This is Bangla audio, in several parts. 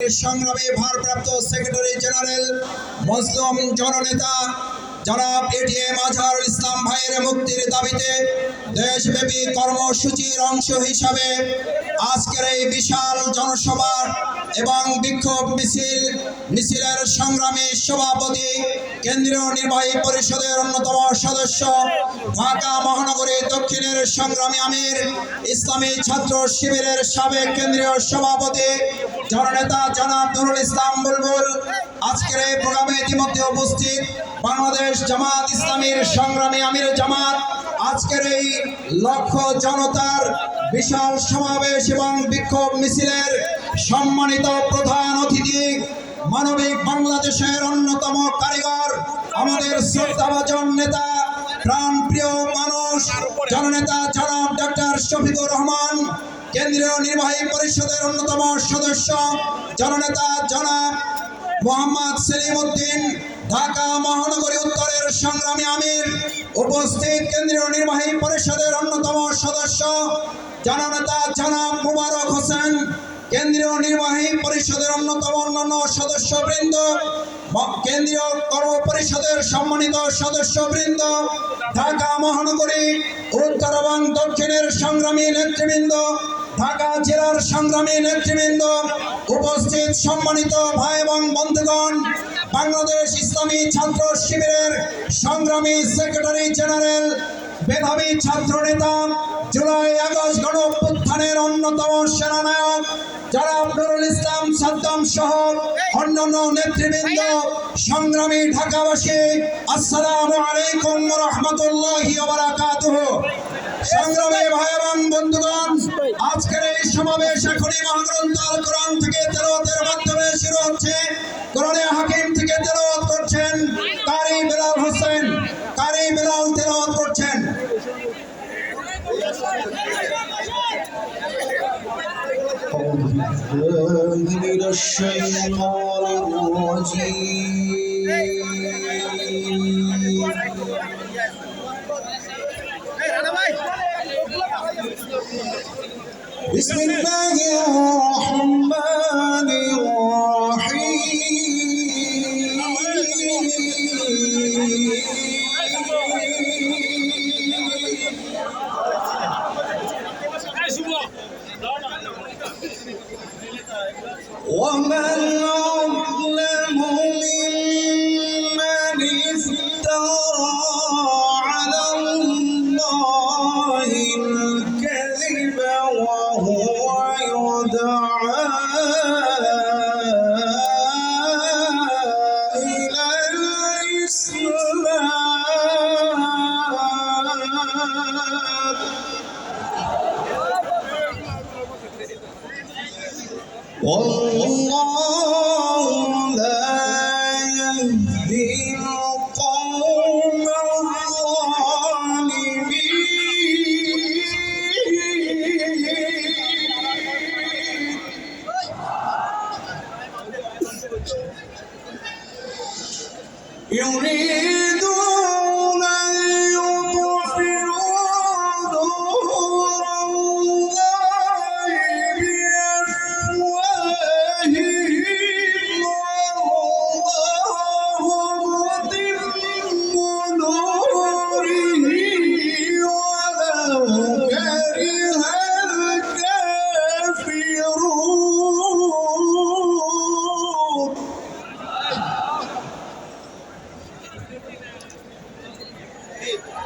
সংগ্রামী ভারপ্রাপ্ত সেক্রেটারি জেনারেল মুসলিম জননেতা জনাব এটিএম আজহারুল ইসলাম ভাইয়ের মুক্তির দাবিতে দেশব্যাপী কর্মসূচির অংশ হিসাবে আজকের এই বিশাল জনসভা এবং বিক্ষোভ মিছিল, মিছিলের সংগ্রামী সভাপতি, কেন্দ্রীয় নির্বাহী পরিষদের অন্যতম সদস্য, ঢাকা মহানগরী দক্ষিণের সংগ্রামী আমির, ইসলামী ছাত্র শিবিরের সাবেক কেন্দ্রীয় সভাপতি, জননেতা জনাব নুরুল ইসলাম বুলবুল। আজকের এই প্রোগ্রামে উপস্থিত বাংলাদেশ জামাত ইসলামীর সংগ্রামী আমির জামাত। আজকের এই লক্ষ জনতার বিশাল সমাবেশ এবং বিক্ষোভ মিছিলের সম্মানিত প্রধান অতিথি মানবিক বাংলাদেশের অন্যতম কারিগর, আমাদের শ্রদ্ধাভাজন নেতা, প্রাণপ্রিয় মানুষ, জননেতা জনাব ডক্টর শফিকুর রহমান, কেন্দ্রীয় নির্বাহী পরিষদের অন্যতম সদস্য, জননেতা জনাব মোহাম্মদ সেলিম উদ্দিন ঢাকা মহানগরী উত্তরের সংগ্রামী আমির, উপস্থিত কেন্দ্রীয় নির্বাহী পরিষদের অন্যতম সদস্য, জননেতা জনাব মুবারক হোসেন, কেন্দ্রীয় নির্বাহী পরিষদের অন্যতম অন্যান্য সদস্যবৃন্দ কেন্দ্রীয় কর্ম পরিষদের সম্মানিত সদস্যবৃন্দ, ঢাকা মহানগরী, উত্তর এবং দক্ষিণের সংগ্রামী নেতৃবৃন্দ ঢাকা জেলার সংগ্রামী নেতৃবৃন্দ, উপস্থিত সম্মানিত ভাই এবং বন্ধুগণ, বাংলাদেশ ইসলামী ছাত্র শিবিরের সংগ্রামী সেক্রেটারি জেনারেল, মেধাবী ছাত্র নেতা জুলাই আগস্ট গণ অভ্যুত্থানের অন্যতম সেনানায়ক, যারা নুরুল ইসলাম সাদ্দাম সহ অন্যান্য নেতৃবৃন্দ, সংগ্রামী ঢাকাবাসী, আসসালামু আলাইকুম রহমতুল্লাহি সংগ্রামী ভাই এবং বন্ধুগণ আজকের এই সমাবেশ এখনই মহাগ্রন্থ আল কোরআন থেকে তেলাওয়াতের মাধ্যমে শুরু হচ্ছে কোরআনে হাকিম থেকে তেলাওয়াত করছেন কারি বেলাল হোসেন কারি বেলাল তেলাওয়াত করছেন من الشيطان الرجيم بسم الله الرحمن الرحيم. ومن الكذب وهو يدعى إلى الإسلام. والله لا يهدي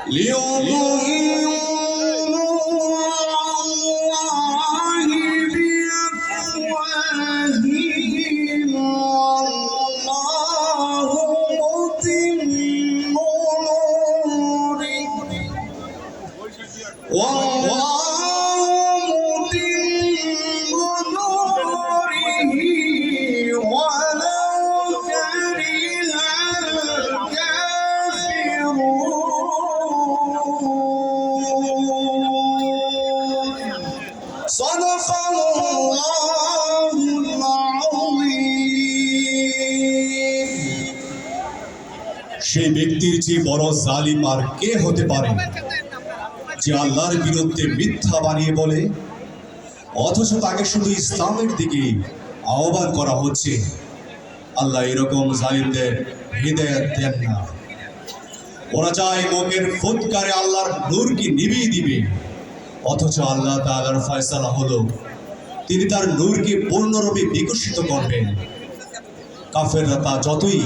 流不。সেই ব্যক্তির যে বড় জালিম আর কে হতে পারে? যে আল্লাহর বিরুদ্ধে মিথ্যা বানিয়ে বলে, অথচ তাকে শুধু ইসলামের দিকে আহ্বান করা হচ্ছে। আল্লাহ এরকম জালিমদের হৃদয় দেন না। ওরা চায় মুখের ফুৎকারে আল্লাহর নূরকে নিভিয়ে দিবে। অথচ আল্লাহ তাআলার ফয়সালা হলো, তিনি তার নূরকে পূর্ণরূপে বিকশিত করবেন। কাফেররা তা যতই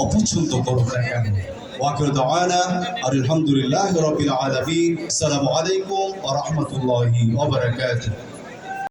অপছন্দ করুক না কেন। ওয়াকিল দাওয়ানা আর আলহামদুলিল্লাহ রবিল আলমী আসসালামু আলাইকুম ওয়া রাহমাতুল্লাহি ওয়া বারাকাতুহু।